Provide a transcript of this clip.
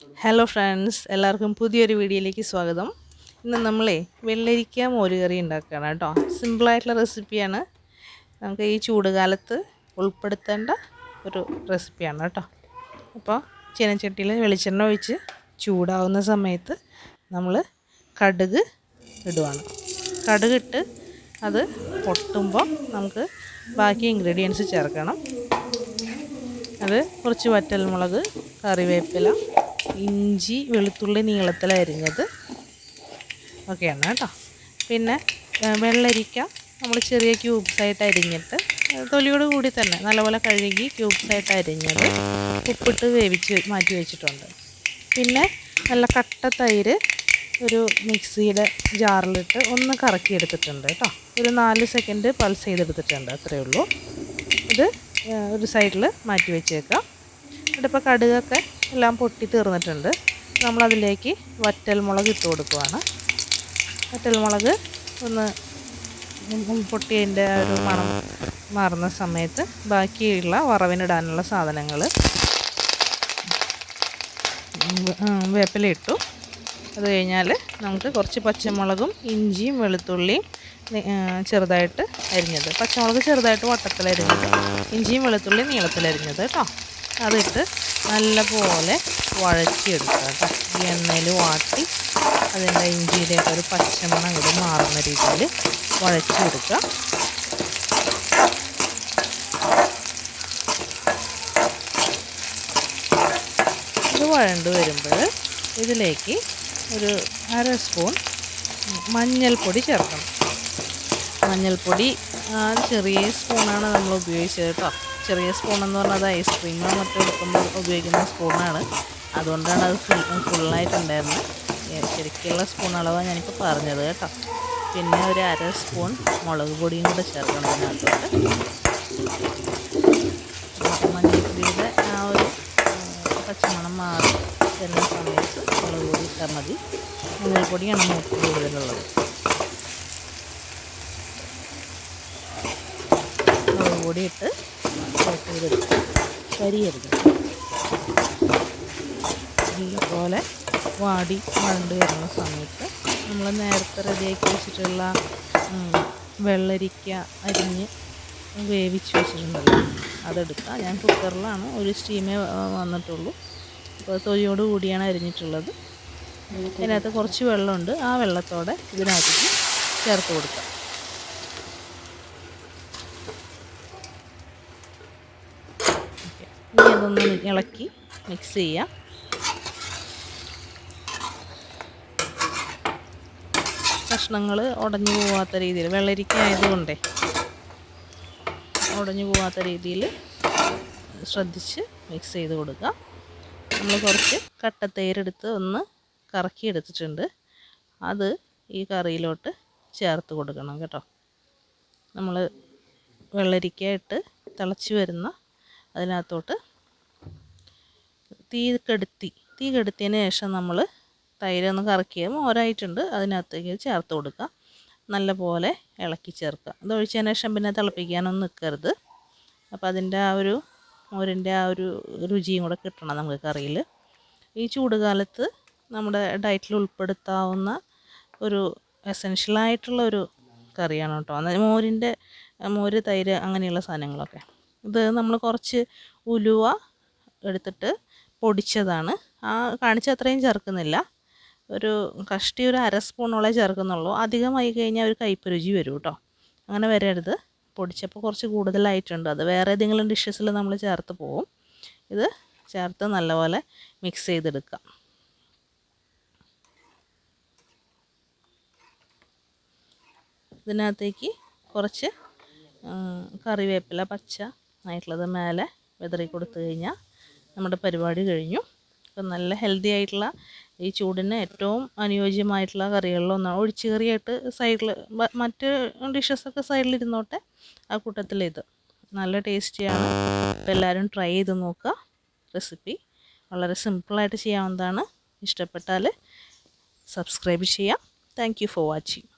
Hello friends എല്ലാവർക്കും പുതിയൊരു വീഡിയോയിലേക്ക് സ്വാഗതം. ഇന്ന് നമ്മളെ വെള്ളരിക്ക മോരുകറി ഉണ്ടാക്കുകയാണ് കേട്ടോ. സിമ്പിളായിട്ടുള്ള റെസിപ്പിയാണ് നമുക്ക് ഈ ചൂടുകാലത്ത് ഉൾപ്പെടുത്തേണ്ട ഒരു റെസിപ്പിയാണ് കേട്ടോ. അപ്പോൾ ചീനച്ചട്ടിയിൽ വെളിച്ചെണ്ണ ഒഴിച്ച് ചൂടാവുന്ന സമയത്ത് നമ്മൾ കടുക് ഇടുവാണ്. കടുകിട്ട് അത് പൊട്ടുമ്പോൾ നമുക്ക് ബാക്കി ഇൻഗ്രീഡിയൻസ് ചേർക്കണം. അത് കുറച്ച് വറ്റൽമുളക് കറിവേപ്പില ഇഞ്ചി വെളുത്തുള്ളി നീളത്തിൽ അരിഞ്ഞത് ഒക്കെയാണ് കേട്ടോ. പിന്നെ വെള്ളരിക്ക നമ്മൾ ചെറിയ ക്യൂബ്സായിട്ട് അരിഞ്ഞിട്ട് തൊലിയോട് കൂടി തന്നെ നല്ലപോലെ കഴുകി ക്യൂബ്സായിട്ട് അരിഞ്ഞത് ഉപ്പിട്ട് വേവിച്ച് മാറ്റി വെച്ചിട്ടുണ്ട്. പിന്നെ നല്ല കട്ട തൈര് ഒരു മിക്സിയുടെ ജാറിലിട്ട് ഒന്ന് കറക്കി എടുത്തിട്ടുണ്ട് കേട്ടോ. ഒരു നാല് സെക്കൻഡ് പൾസ് ചെയ്തെടുത്തിട്ടുണ്ട് അത്രയേ ഉള്ളൂ. ഇത് ഒരു സൈഡിൽ മാറ്റി വെച്ചേക്കാം. ഇവിടെ ഇപ്പോൾ കടുകൊക്കെ എല്ലാം പൊട്ടി തീർന്നിട്ടുണ്ട്. നമ്മളതിലേക്ക് വറ്റൽമുളക് ഇട്ട് കൊടുക്കുവാണ്. വറ്റൽമുളക് ഒന്ന് പൊട്ടിയതിന്റെ ഒരു മണം മാറുന്ന സമയത്ത് ബാക്കിയുള്ള വറവിനിടാനുള്ള സാധനങ്ങൾ വേപ്പില ഇട്ടു. അത് കഴിഞ്ഞാൽ നമുക്ക് കുറച്ച് പച്ചമുളകും ഇഞ്ചിയും വെളുത്തുള്ളിയും ചെറുതായിട്ട് അരിഞ്ഞത്. പച്ചമുളക് ചെറുതായിട്ട് വട്ടത്തിൽ അരിഞ്ഞത് ഇഞ്ചിയും വെളുത്തുള്ളിയും നീളത്തിൽ അരിഞ്ഞത് കേട്ടോ. അതിട്ട് നല്ലപോലെ വഴറ്റിയെടുക്കുക കേട്ടോ. ഈ എണ്ണയിൽ വാട്ടി അതിന്റെ ഇഞ്ചിയിലേക്ക് ഒരു പച്ചമണം അങ്ങോട്ട് മാറുന്ന രീതിയിൽ വഴറ്റിയെടുക്കുക. ഇത് വഴണ്ട് വരുമ്പോൾ ഇതിലേക്ക് ഒരു അര സ്പൂൺ മഞ്ഞൾപ്പൊടി ചേർക്കണം. മഞ്ഞൾപ്പൊടി ചെറിയ സ്പൂണാണ് നമ്മൾ ഉപയോഗിച്ചത് കേട്ടോ. ചെറിയ സ്പൂൺ എന്ന് പറഞ്ഞാൽ അത് ഐസ്ക്രീമോ മറ്റോ എടുക്കുമ്പോൾ ഉപയോഗിക്കുന്ന സ്പൂണാണ്. അതുകൊണ്ടാണ് അത് ഫുൾ ഫുള്ളായിട്ടുണ്ടായിരുന്നത് ശരിക്കുള്ള സ്പൂൺ അളവാണ് ഞാനിപ്പോൾ പറഞ്ഞത് കേട്ടോ. പിന്നെ ഒരു അര സ്പൂൺ മുളക് പൊടിയും കൂടെ ചേർക്കണം അതിനകത്തോട്ട്. മഞ്ഞപ്പൊടിയുടെ ആ ഒരു പച്ചമണം മാറി വരുന്ന സമയത്ത് മുളക് പൊടി ഇട്ടാൽ മതി. മഞ്ഞൾപ്പൊടിയാണ് മൂപ്പ് കൂടുതലുള്ളത്. മുളക് പൊടി ഇട്ട് കരിയരുത്. നല്ലപോലെ വാടി വഴണ്ട് വരുന്ന സമയത്ത് നമ്മൾ നേരത്തെ റെഡിയാക്കി വെച്ചിട്ടുള്ള വെള്ളരിക്ക അരിഞ്ഞ് വേവിച്ച് വെച്ചിട്ടുണ്ടല്ലോ അതെടുക്കുക ഞാൻ കുക്കറിലാണ് ഒരു സ്റ്റീമേ വന്നിട്ടുള്ളൂ. അപ്പോൾ തൊലിയോട് കൂടിയാണ് അരിഞ്ഞിട്ടുള്ളത്. അതിനകത്ത് കുറച്ച് വെള്ളമുണ്ട്. ആ വെള്ളത്തോടെ ഇതിനകത്തേക്ക് ചേർത്ത് കൊടുക്കുക അതൊന്ന് ഇളക്കി മിക്സ് ചെയ്യാം. കഷ്ണങ്ങൾ ഉടഞ്ഞു പോവാത്ത രീതിയിൽ വെള്ളരിക്ക ആയതുകൊണ്ടേ ഉടഞ്ഞു പോവാത്ത രീതിയിൽ ശ്രദ്ധിച്ച് മിക്സ് ചെയ്ത് കൊടുക്കുക. നമ്മൾ കുറച്ച് കട്ട തേരെടുത്ത് ഒന്ന് കറക്കി എടുത്തിട്ടുണ്ട്. അത് ഈ കറിയിലോട്ട് ചേർത്ത് കൊടുക്കണം കേട്ടോ. നമ്മൾ വെള്ളരിക്ക ഇട്ട് തിളച്ച് വരുന്ന അതിനകത്തോട്ട് തീ കെടുത്തി തീ കെടുത്തിയതിന് ശേഷം നമ്മൾ തൈര് ഒന്ന് കറക്കിയത് മോരായിട്ടുണ്ട്. അതിനകത്തേക്ക് ചേർത്ത് കൊടുക്കുക. നല്ലപോലെ ഇളക്കി ചേർക്കുക. അത് ഒഴിച്ചതിന് ശേഷം പിന്നെ തിളപ്പിക്കാനൊന്നും നിൽക്കരുത്. അപ്പോൾ അതിന്റെ ആ ഒരു മോരിന്റെ ആ ഒരു രുചിയും കൂടെ കിട്ടണം നമുക്ക് കറിയിൽ. ഈ ചൂടുകാലത്ത് നമ്മുടെ ഡയറ്റിൽ ഉൾപ്പെടുത്താവുന്ന ഒരു എസെൻഷ്യലായിട്ടുള്ള ഒരു കറിയാണ് കേട്ടോ. അതായത് മോരിന്റെ മോര് തൈര് അങ്ങനെയുള്ള സാധനങ്ങളൊക്കെ. ഇത് നമ്മൾ കുറച്ച് ഉലുവ എടുത്തിട്ട് പൊടിച്ചതാണ്. ആ കാണിച്ച അത്രയും ചേർക്കുന്നില്ല. ഒരു കഷ്ടി ഒരു അര സ്പൂണോളെ ചേർക്കുന്നുള്ളൂ. അധികമായി കഴിഞ്ഞാൽ ഒരു കയ്പ്പ് രുചി വരും കേട്ടോ. അങ്ങനെ വരരുത്. പൊടിച്ചപ്പോൾ കുറച്ച് കൂടുതലായിട്ടുണ്ട്. അത് വേറെ ഏതെങ്കിലും ഡിഷസിൽ നമ്മൾ ചേർത്ത് പോവും. ഇത് ചേർത്ത് നല്ലപോലെ മിക്സ് ചെയ്തെടുക്കാം. ഇതിനകത്തേക്ക് കുറച്ച് കറിവേപ്പില പച്ച ആയിട്ടുള്ളത് മേലെ വിതറി കൊടുത്തു കഴിഞ്ഞാൽ നമ്മുടെ പരിപാടി കഴിഞ്ഞു. അപ്പം നല്ല ഹെൽത്തി ആയിട്ടുള്ള ഈ ചൂടിന് ഏറ്റവും അനുയോജ്യമായിട്ടുള്ള കറികളിലൊന്നാണ് ഒഴിച്ചു കറിയായിട്ട് സൈഡിൽ മറ്റ് ഡിഷസൊക്കെ സൈഡിലിരുന്നോട്ടെ ആ കൂട്ടത്തിലിത് നല്ല ടേസ്റ്റിയാണ് അപ്പോൾ എല്ലാവരും ട്രൈ ചെയ്ത് നോക്കുക. റെസിപ്പി വളരെ സിമ്പിളായിട്ട് ചെയ്യാവുന്നതാണ്. ഇഷ്ടപ്പെട്ടാൽ സബ്സ്ക്രൈബ് ചെയ്യാം. Thank for watching